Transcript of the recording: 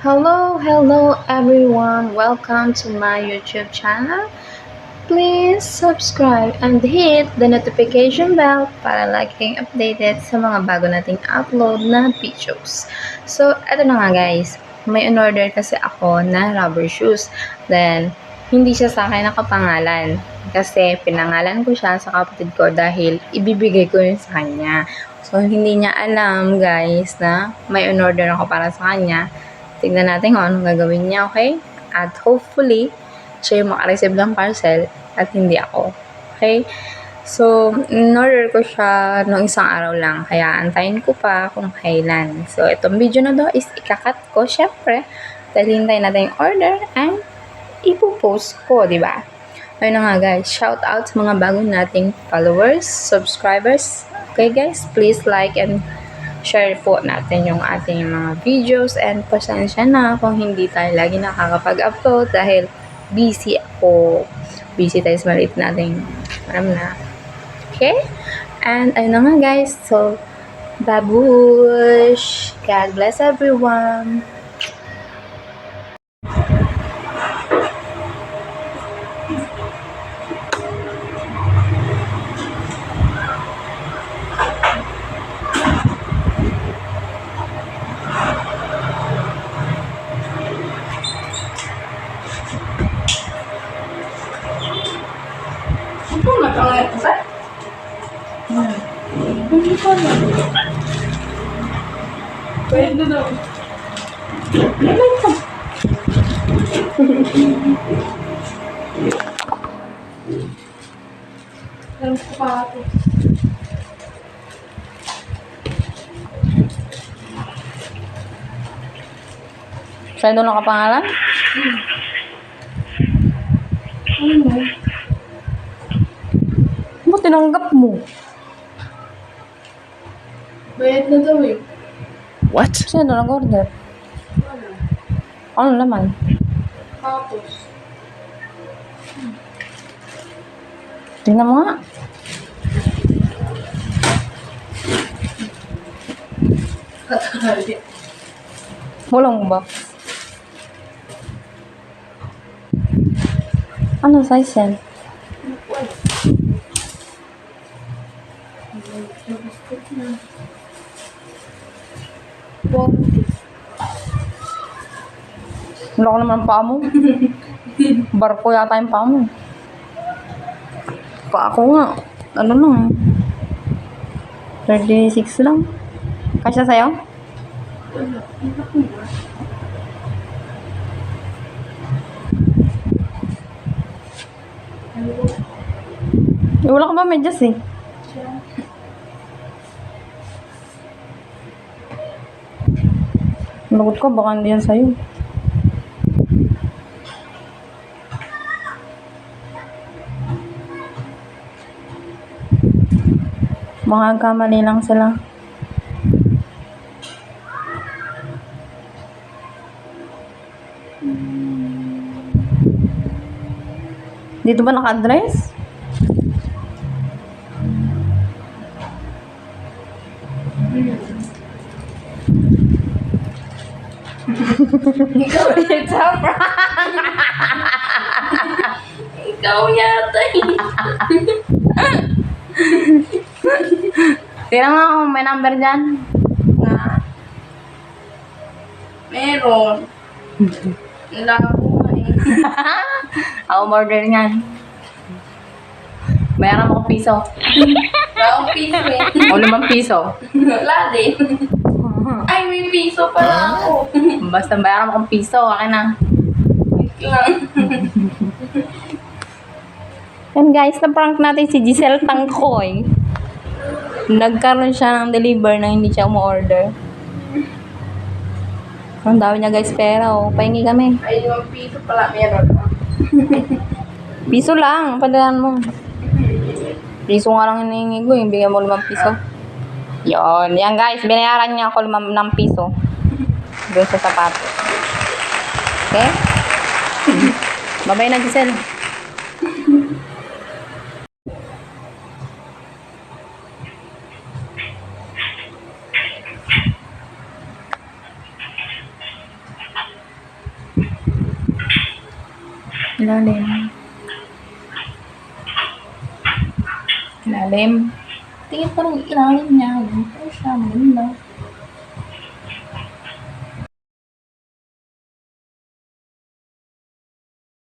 Hello, hello everyone. Welcome to my YouTube channel. Please subscribe and hit the notification bell para laging updated sa mga bago nating upload na videos. So, eto na nga guys. May in-order kasi ako na rubber shoes. Then, hindi siya sa akin nakapangalan. Kasi pinangalan ko siya sa kapatid ko dahil ibibigay ko yun sa kanya. So, hindi niya alam guys na may in-order ako para sa kanya. Tignan natin kung anong gagawin niya, okay? At hopefully, siya yung makareceive ng parcel at hindi ako. Okay? So, in-order ko siya noong isang araw lang. Kaya, antayin ko pa kung kailan. So, itong video na to is ikakat ko, syempre. Dahil hintayin natin yung order and ipopost ko, di ba? Ayun na nga guys, shout out sa mga bago nating followers, subscribers. Okay guys, please like and share po natin yung ating mga videos and pasensya na kung hindi tayo lagi nakakapag-upload dahil busy ako. Busy tayo sa maliit nating alam na. Okay? And ayun na nga guys, so babush! God bless everyone! Ito Hindi ko na. Pwede daw. Ano pa ito. Saan doon nakapangalan? Ano? Mo tinanggap mo. Bayad na daw eh. What? Sino nag-order? Ano? Ano naman? Tapos. Tingnan mo nga. Walang box. Ano size yan? Wala ko naman paa mo. Barko yata yung paa mo. Pa ako nga. Ano lang. 36 lang. Kasya sa'yo? Eh, wala ka ba medyas eh? Lagot ko, baka hindi yan sa'yo. Mga kamali lang sila. Dito ba naka-address? It's a prank! Ikaw yata eh. Tira nga kung may number dyan. Na. Meron. Wala ko eh. Ako order niyan. Bayaran mo ko piso. Akong piso eh. O limang piso. Wala din. Ay, may piso pala ako. Basta bayaran mo kong piso, akin na. Wait lang. Yan guys, na-prank natin si Giselle Tangkoy. Nagkaroon siya ng deliver na hindi siya umu-order. Ang dami niya guys pera oh. Pahingi kami. Ay, yung piso pala meron. Piso lang, padalan mo piso nga lang hinihingi ko, yung bigyan mo limang piso. Yon, yan guys, binayaran niya ako limang piso. Doon sa sapato. Okay? Babay na Giselle. Ilalim. Ilalim. Tingin parang ilalim niya. Ganito siya. Maganda.